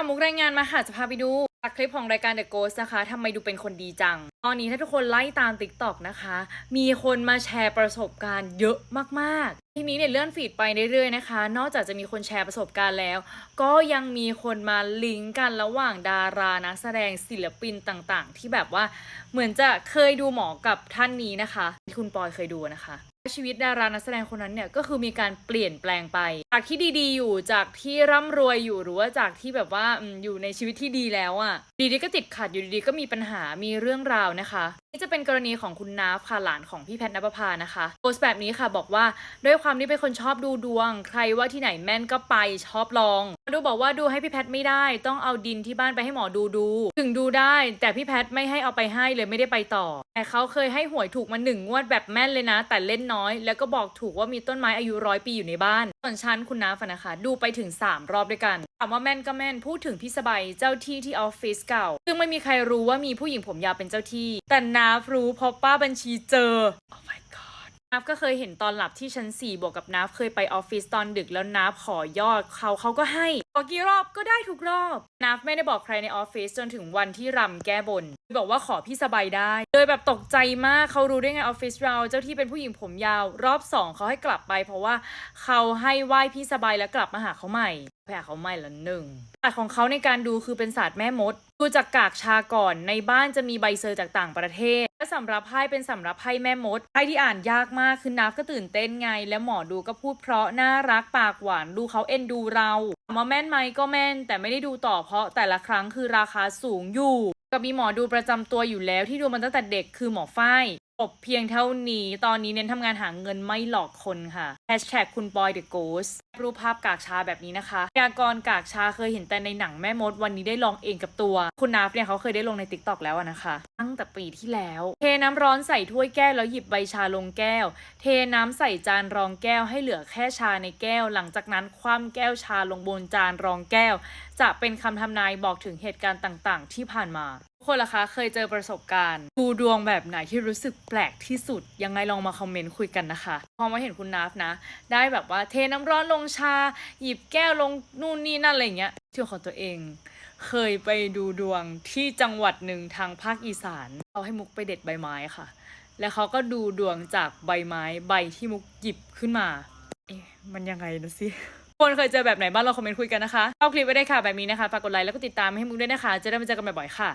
ค่ะมุกรายงานมาค่ะจะพาไปดูจากคลิปของรายการ The Ghost นะคะทำไมดูเป็นคนดีจัง ตอนนี้ถ้าทุกคนไล่ตาม TikTok นะคะ มีคนมาแชร์ประสบการณ์เยอะมาก ๆ ทีนี้เนี่ยเลื่อนฟีดไปเรื่อย ๆ นะคะ นอกจากจะมีคนแชร์ประสบการณ์แล้ว ก็ยังมีคนมาลิงก์กันระหว่างดารานักแสดงศิลปินต่างๆ ที่แบบว่าเหมือนจะเคยดูหมอกับท่านนี้นะคะที่คุณปอยเคยดูนะคะ ชีวิตดารานักแสดงคนนั้นเนี่ยก็คือมีการเปลี่ยนแปลงไป จากที่ดีๆ อยู่จากที่ร่ำรวยอยู่หรือว่าจากที่แบบว่าอยู่ในชีวิตที่ดีแล้วอะ่ะดีๆก็ติดขัดอยู่ดีๆก็มีปัญหามีเรื่องราวนะคะนี่จะเป็นกรณีของคุณนาฟค่ะหลานของพี่แพทย์นภพานะคะโพสต์แบบนี้ค่ะบอกว่าด้วยความที่เป็นคนชอบดูดวง ใครว่าที่ไหนแม่นก็ไปชอบลอง ดูบอกว่าดูให้พี่แพทย์ไม่ได้ ต้องเอาดินที่บ้านไปให้หมอดูดู ถึงดูได้ แต่พี่แพทย์ไม่ให้เอาไปให้เลยไม่ได้ไปต่อ แต่เขาเคยให้หวยถูกมาหนึ่งงวดแบบแม่นเลยนะ แต่เล่นน้อยแล้วก็บอกถูกว่ามีต้นไม้อายุร้อยปีอยู่ในบ้าน ส่วนฉันคุณน้าฟันนะคะ ดูไปถึง 3 รอบด้วยกันถามว่าแม่นก็แม่นพูดถึงพี่สบายเจ้าที่ที่ออฟฟิศเก่า ซึ่งไม่มีใครรู้ว่ามีผู้หญิงผมยาวเป็นเจ้าที่ แต่น้ารู้เพราะป้าบัญชีเจอ oh my นาฟก็เคยเห็นตอนหลับที่ชั้น 4 บวกกับนาฟเคยไปออฟฟิศตอนดึกแล้วนาฟขอยอดเขาเขาก็ให้บอกกี่รอบก็ได้ทุกรอบนาฟไม่ได้บอกใครในออฟฟิศจนถึงวันที่รำแก้บน บอกว่าขอพี่สบายได้โดยแบบตกใจมากเขารู้ได้ไงออฟฟิศเราเจ้าที่เป็นผู้หญิงผมยาว รอบสองเขาให้กลับไป เพราะว่าเขาให้ไหว้พี่สบายแล้วกลับมาหาเขาใหม่ไปหาเขาใหม่ละหนึ่งศาสตร์ของเขาในการดูคือเป็นศาสตร์แม่มด ดูจากกากชาก่อนในบ้านจะมีใบเซอร์จากต่างประเทศ และสำรับไพ่เป็นสำรับไพ่แม่มดไพ่ที่อ่านยากมากคือนับก็ตื่นเต้นไง แล้วหมอดูก็พูดเพราะน่ารักปากหวานดูเขาเอ็นดูเราถามว่าแม่นไหมก็แม่น แต่ไม่ได้ดูต่อเพราะแต่ละครั้งคือราคาสูงอยู่ ก็มีหมอดูประจำตัวอยู่แล้วที่ดูมันตั้งแต่เด็กคือหมอฝ้าย บเพียงเท่านี้ ตอนนี้เน้นทำงานหาเงินไม่หลอกคนค่ะ Hashtag คุณบอยเดอะโกสรูปภาพกากชาแบบนี้นะคะพยากรกากชาเคยเห็นแต่ในหนังแม่มดวันนี้ได้ลองเองกับตัว คุณนาฟเนี่ยเขาเคยได้ลงใน t ิ k t o k แล้วนะคะ ตั้งแต่ปีที่แล้วเทน้ำร้อนใส่ถ้วยแก้วแล้วหยิบใบชาลงแก้ว เทน้ำใส่จานรองแก้วให้เหลือแค่ชาในแก้ว หลังจากนั้นคว่ำแก้วชาลงบนจานรองแก้ว จะเป็นคำทำนายบอกถึงเหตุการณ์ต่าง ๆ ที่ผ่านมา คนล่ะคะเคยเจอประสบการณ์ดูดวงแบบไหนที่รู้สึกแปลกที่สุด ยังไงลองมาคอมเมนต์คุยกันนะคะ พอมาเห็นคุณนาฟนะ ได้แบบว่าเทน้ำร้อนลงชา หยิบแก้วลงนู่นนี่นั่นอะไรเงี้ยชื่อของตัวเอง เคยไปดูดวงที่จังหวัดหนึ่งทางภาคอีสานเขาให้มุกไปเด็ดใบไม้ค่ะ แล้วเขาก็ดูดวงจากใบไม้ใบที่มุกหยิบขึ้นมา เอ๊ะมันยังไงนะสิคนเคยเจอแบบไหนบ้างเราคอมเมนต์คุยกันนะคะชอบคลิปไว้ได้ค่ะแบบนี้นะคะ ฝากกดไลค์แล้วก็ติดตามให้มุกด้วยนะคะ จะได้มาเจอกันบ่อยๆค่ะ